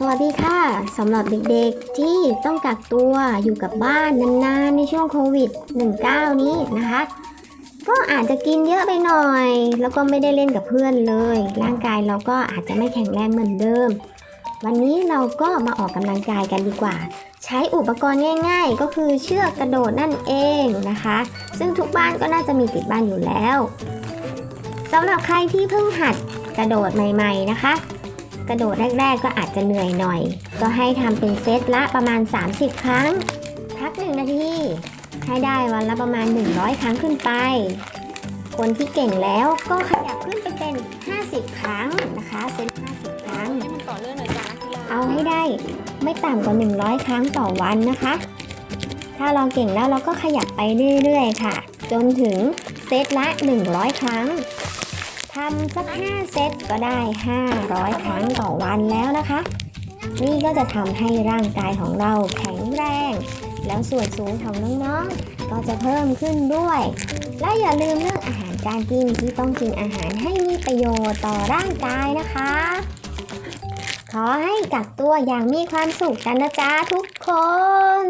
สวัสดีค่ะสำหรับเด็กๆที่ต้องกักตัวอยู่กับบ้านนานๆในช่วงโควิด -19 นี้นะคะ ก็อาจจะกินเยอะไปหน่อย แล้วก็ไม่ได้เล่นกับเพื่อนเลย ร่างกายเราก็อาจจะไม่แข็งแรงเหมือนเดิม วันนี้เราก็มาออกกำลังกายกันดีกว่า ใช้อุปกรณ์ง่าย ๆ ก็คือเชือกกระโดดนั่นเองนะคะ ซึ่งทุกบ้านก็น่าจะมีติดบ้านอยู่แล้วสำหรับใครที่เพิ่งหัดกระโดดใหม่ ๆ นะคะ กระโดดแรก ๆ ก็อาจจะเหนื่อยหน่อย ก็ให้ทำเป็นเซตละประมาณ 30 ครั้ง พักหนึ่งนาที ให้ได้วันละประมาณ 100 ครั้งขึ้นไป คนที่เก่งแล้วก็ขยับขึ้นไปเป็น 50 ครั้งนะคะเซต50 ครั้ง ให้มันต่อเนื่องเลยจ้าเอาให้ได้ไม่ต่ำกว่า 100 ครั้งต่อวันนะคะ ถ้าเราเก่งแล้วเราก็ขยับไปเรื่อยๆค่ะ จนถึงเซตละ 100 ครั้ง ทำสัก 5 เซตก็ได้ 500 ครั้งต่อวันแล้วนะคะ นี่ก็จะทำให้ร่างกายของเราแข็งแรง แล้วส่วนสูงของน้องๆ ก็จะเพิ่มขึ้นด้วย และอย่าลืมเรื่องอาหารการกินที่ต้องกินอาหารให้มีประโยชน์ต่อร่างกายนะคะ ขอให้กักตัวอย่างมีความสุขกันนะจ๊ะทุกคน